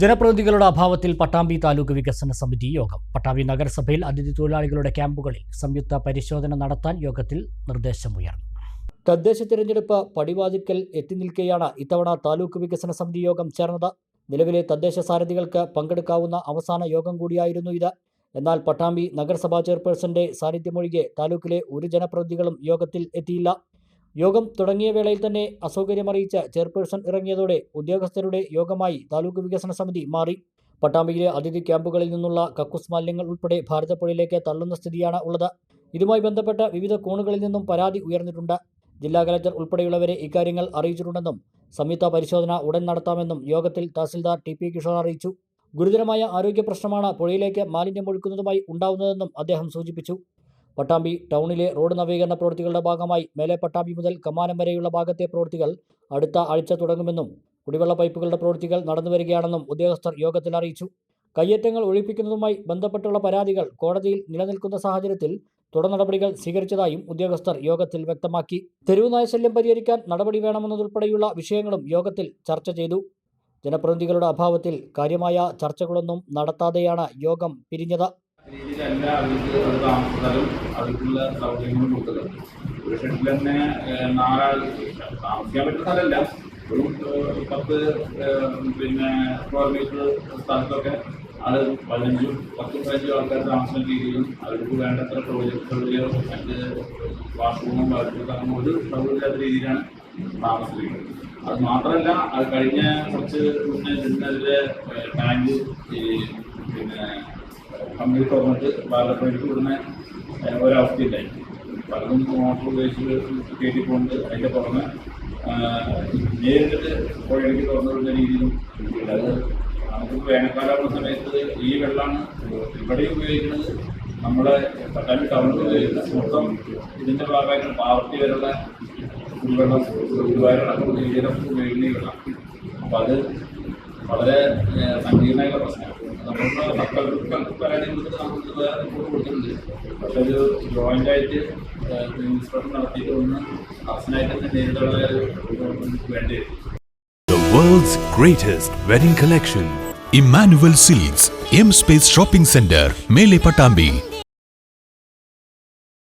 ജനപ്രതിനിധികളുടെ അഭാവത്തിൽ പട്ടാമ്പി താലൂക്ക് വികസന സമിതി യോഗം. പട്ടാമ്പി നഗരസഭയിൽ അതിഥി തൊഴിലാളികളുടെ ക്യാമ്പുകളിൽ സംയുക്ത പരിശോധന നടത്താൻ യോഗത്തിൽ നിർദ്ദേശമുയർന്നു. തദ്ദേശ തിരഞ്ഞെടുപ്പ് പടിവാതിക്കൽ എത്തി നിൽക്കെയാണ് ഇത്തവണ താലൂക്ക് വികസന സമിതി യോഗം ചേർന്നത്. നിലവിലെ തദ്ദേശ സാരഥികൾക്ക് പങ്കെടുക്കാവുന്ന അവസാന യോഗം കൂടിയായിരുന്നു ഇത്. എന്നാൽ പട്ടാമ്പി നഗരസഭാ ചെയർപേഴ്സന്റെ സാന്നിധ്യമൊഴികെ താലൂക്കിലെ ഒരു ജനപ്രതിനിധികളും യോഗത്തിൽ എത്തിയില്ല. യോഗം തുടങ്ങിയ വേളയിൽ തന്നെ അസൗകര്യമറിയിച്ച ചെയർപേഴ്സൺ ഇറങ്ങിയതോടെ ഉദ്യോഗസ്ഥരുടെ യോഗമായി താലൂക്ക് വികസന സമിതി മാറി. പട്ടാമ്പിയിലെ അതിഥി ക്യാമ്പുകളിൽ നിന്നുള്ള കക്കൂസ് മാലിന്യങ്ങൾ ഉൾപ്പെടെ ഭാരതപ്പുഴയിലേക്ക് തള്ളുന്ന സ്ഥിതിയാണ് ഉള്ളത്. ഇതുമായി ബന്ധപ്പെട്ട വിവിധ കോണുകളിൽ നിന്നും പരാതി ഉയർന്നിട്ടുണ്ട്. ജില്ലാ കലക്ടർ ഉൾപ്പെടെയുള്ളവരെ ഇക്കാര്യങ്ങൾ അറിയിച്ചിട്ടുണ്ടെന്നും സംയുക്ത പരിശോധന ഉടൻ നടത്താമെന്നും യോഗത്തിൽ തഹസിൽദാർ ടി പി കിഷോർ അറിയിച്ചു. ഗുരുതരമായ ആരോഗ്യ പ്രശ്നമാണ് പുഴയിലേക്ക് മാലിന്യം ഒഴുക്കുന്നതുമായി ഉണ്ടാവുന്നതെന്നും അദ്ദേഹം സൂചിപ്പിച്ചു. പട്ടാമ്പി ടൗണിലെ റോഡ് നവീകരണ പ്രവൃത്തികളുടെ ഭാഗമായി മേലെ പട്ടാമ്പി മുതൽ കമാനം വരെയുള്ള ഭാഗത്തെ പ്രവൃത്തികൾ അടുത്ത ആഴ്ച തുടങ്ങുമെന്നും കുടിവെള്ള പൈപ്പുകളുടെ പ്രവൃത്തികൾ നടന്നുവരികയാണെന്നും ഉദ്യോഗസ്ഥർ യോഗത്തിൽ അറിയിച്ചു. കയ്യേറ്റങ്ങൾ ഒഴിപ്പിക്കുന്നതുമായി ബന്ധപ്പെട്ടുള്ള പരാതികൾ കോടതിയിൽ നിലനിൽക്കുന്ന സാഹചര്യത്തിൽ തുടർ നടപടികൾ സ്വീകരിച്ചതായും ഉദ്യോഗസ്ഥർ യോഗത്തിൽ വ്യക്തമാക്കി. തെരുവ് നായശല്യം പരിഹരിക്കാൻ നടപടി വേണമെന്നതുൾപ്പെടെയുള്ള വിഷയങ്ങളും യോഗത്തിൽ ചർച്ച ചെയ്തു. ജനപ്രതിനിധികളുടെ അഭാവത്തിൽ കാര്യമായ ചർച്ചകളൊന്നും നടത്താതെയാണ് യോഗം പിരിഞ്ഞത്. രീതിയിലല്ല അവർക്ക് അത് താമസിച്ചാലും അവർക്കുള്ള സൗകര്യങ്ങളും കൊടുത്തത് ഒരു ഷെഡിൽ തന്നെ നാലാൾ താമസിക്കാൻ പറ്റുന്ന സ്ഥലമല്ല. ഒരു പത്ത് പിന്നെ സ്ക്വയർ മീറ്റർ സ്ഥലത്തൊക്കെ അത് പതിനഞ്ചും പത്തും പതിനഞ്ചും ആൾക്കാർ താമസിക്കുന്ന രീതിയിലും അവർക്ക് വേണ്ടത്ര സൗകര്യം സൗകര്യം മറ്റ് വാഷ്റൂമും ബാത്റൂമും അങ്ങനെ ഒരു സൗകര്യമില്ലാത്ത രീതിയിലാണ് താമസിക്കുന്നത്. അത് മാത്രമല്ല അത് കഴിഞ്ഞ കുറച്ച് മുന്നേ ഇതിനെതിരെ ടാങ്ക് ഈ പിന്നെ കമ്പനി തുറന്നിട്ട് ബാലപ്പണിക്ക് വിടുന്ന ഒരവസ്ഥയില്ലായി പലതും മോട്ടോർ ഉപയോഗിച്ച് കയറ്റി പോകുന്നുണ്ട് അതിന്റെ പുറമെ നേരിട്ട് പുഴയിലേക്ക് തുറന്നു വിടുന്ന രീതിയിലും. അത് നമുക്ക് വേനൽക്കാലാവുന്ന സമയത്ത് ഈ വെള്ളമാണ് ഇവിടെ ഉപയോഗിക്കുന്നത്. നമ്മുടെ പട്ടാമ്പി ടൗണിൽ ഉപയോഗിക്കുന്നത് മൊത്തം ഇതിന്റെ ഭാഗമായിട്ട് പാവർട്ടി വരെയുള്ള കുടിവെള്ളം ഗുരുവായൂരടക്കം ഉപയോഗിക്കുന്ന വെള്ളം. അപ്പം അത് വളരെ സങ്കീർണമായ പ്രശ്നമാണ്. നമ്മൾക്ക് മക്കൾക്ക് പരാതി കൊടുത്ത് നമുക്ക് വേറെ റിപ്പോർട്ട് കൊടുത്തിട്ടുണ്ട് പക്ഷെ ഒരു ജോയിന്റ് ആയിട്ട് ഇൻസ്പെക്ഷൻ നടത്തിയിട്ട് ഒന്ന് കർശനായിട്ട് തന്നെ നേരിട്ടുള്ള ഒരു വേണ്ടി വരും The world's greatest wedding collection. Emmanuel Silks, M Space Shopping Center, Mele Patambi.